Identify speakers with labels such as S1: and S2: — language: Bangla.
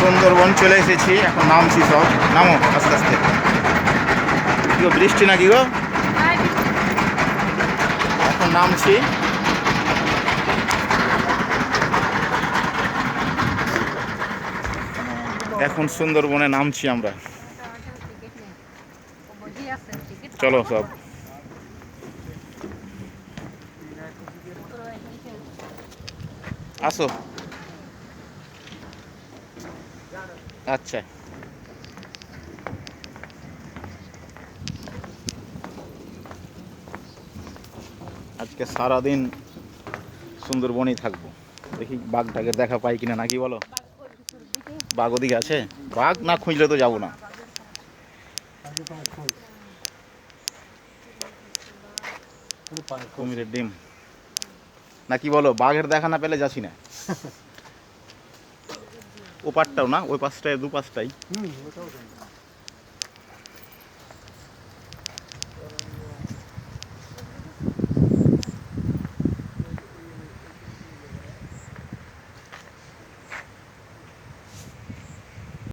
S1: সুন্দরবন চলে এসেছি। এখন নামছি সব। নামো, আস্তে আস্তে। কি গো, বৃষ্টি নাকি গো? এখন নামছি। এখন সুন্দরবনে নামছি আমরা। চলো সব। আসো। আচ্ছা। আজকে সারাদিন সুন্দরবনেই থাকব। দেখি বাঘটাকে দেখা পাই কিনা নাকি বলো? বাঘ ওদিকে আছে? বাঘ না খুঁজলে তো যাব না। কুমিরের ডিম। নাকি বলো বাঘের দেখা না পেলে যাচ্ছি না। ও পাশটাও না ওই পাশটায় দু পাশটাই
S2: হুম।